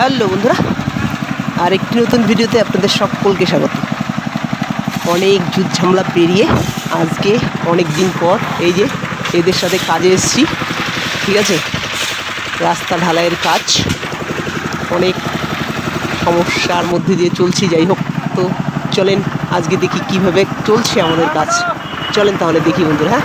Hello বন্ধুরা আর একটি নতুন ভিডিওতে আপনাদের সকলকে স্বাগত। অনেক যুদ্ধ ঝামেলা পেরিয়ে আজকে অনেক দিন পর এই যে এদের সাথে কাজে এসেছি, ঠিক আছে? রাস্তা ঢালাইয়ের কাজ, অনেক সমস্যার মধ্যে দিয়ে চলছি, যাই হোক। তো চলেন, আজকে দেখি কীভাবে চলছে আমাদের কাজ। চলেন তাহলে দেখি বন্ধুরা হ্যাঁ?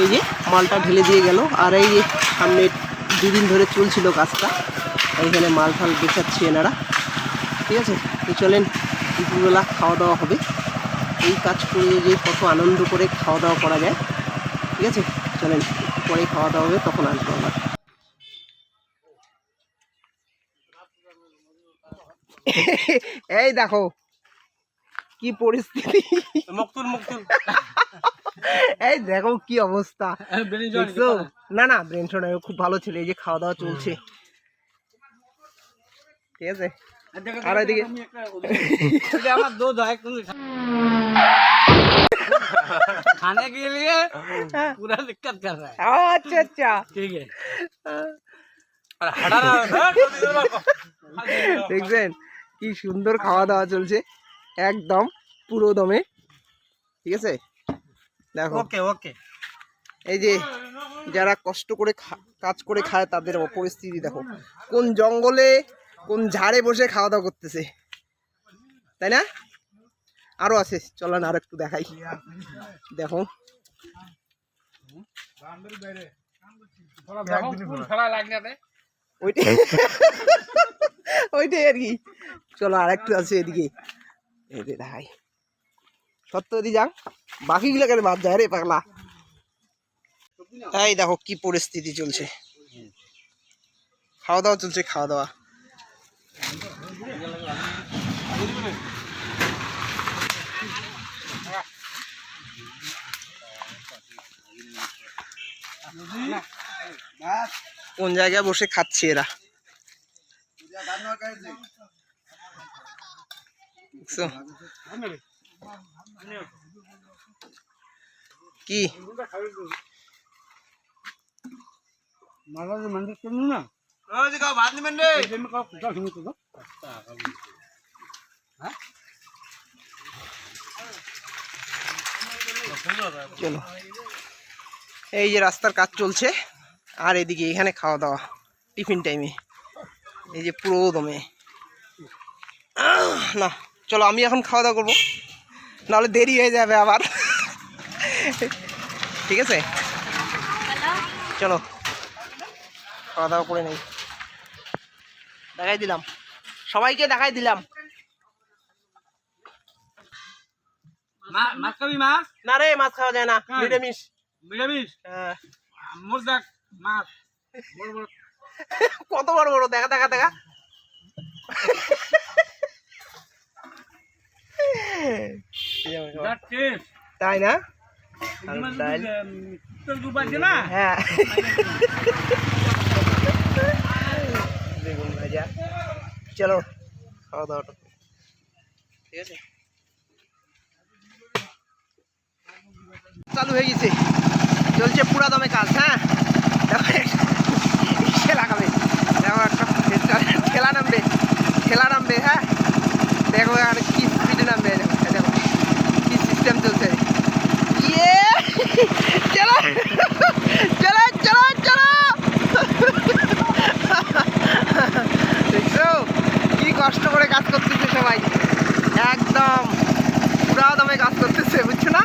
এই যে মালটা ঢেলে দিয়ে গেল। আর এই যে সামনে দুদিন ধরে চলছিল কাজটা এইখানে মাল ফাল বেচাচ্ছি এনারা। ঠিক আছে? তো চলেন দুপুরবেলা খাওয়া দাওয়া হবে। এই কাজ করে যে কত আনন্দ করে খাওয়া দাওয়া করা যায়। ঠিক আছে? চলেন পরে খাওয়া দাওয়া হবে তখন আসব আমরা। এই দেখো কি পরিস্থিতি। মুক্তুল মুক্তুল। এই দেখো কি অবস্থা দেখছো না না ব্রেন খুব ভালো ছিল এই যে খাওয়া দাওয়া চলছে ঠিক আছে আর ওইদিকে আমার दो है खाने के लिए पूरा दिक्कत कर रहा है আচ্ছা আচ্ছা ठीक है और हटा रहा দেখছেন কি সুন্দর খাওয়া দাওয়া চলছে একদম পুরো দমে ঠিক আছে দেখো। ওকে ওকে। এই যে যারা কষ্ট করে কাজ করে খায় তাদের পরিস্থিতি দেখো। কোন জঙ্গলে কোন ঝাড়ে বসে খাওয়া দাওয়া করতেছে। তাই না? আরও আছে চলো না আর একটু দেখাই দেখো ওইটাই। ওইটাই আর কি। চলো আর একটু আছে এদিকে। এদিকে দেখায় সত্য যাক। বাকিগুলো কেন বাদ যায় রে পাগলা। এই দেখো কি পরিস্থিতি চলছে। খাওয়া দাওয়া চলছে, খাওয়া দাওয়া। কোন জায়গায় বসে খাচ্ছে এরা? দেখছ? কি? মন্দির না? চলো। এই যে রাস্তার কাজ চলছে আর এদিকে এখানে খাওয়া দাওয়া টিফিন টাইমে। এই যে পুরো দমে না চলো আমি এখন খাওয়া দাওয়া করব। নাহলে দেরি হয়ে যাবে আবার। ঠিক আছে? চলো। খাওয়া দাওয়া করে নেই। দেখাই দিলাম। সবাইকে দেখাই দিলাম। মাছ খাবি মাছ না রে মাছ খাওয়া যায় না। হ্যাঁ। হ্যাঁ। মোর দেখ মাছ। বড় বড়। কত বড় বড়? দেখা দেখা দেখা। তাই না? হ্যাঁ। বেগুন ভাজা। চলো খাওয়া দাওয়াটা ঠিক আছে? চালু হয়ে গেছে। চলছে পুরা দমে কাজ হ্যাঁ? লাগাবে। দেখো একটা ঠেলা নামবে ঠেলা নামবে হ্যাঁ দেখো আর কি স্পিডে নামবে দেখো এই দেখো কি সিস্টেম চলছে ইয়ে চলো চলো চলো চলো দেখছ কি কষ্ট করে কাজ করতেছে সবাই। একদম পুরা দমে কাজ করতেছে বুঝছ না?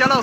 চলো।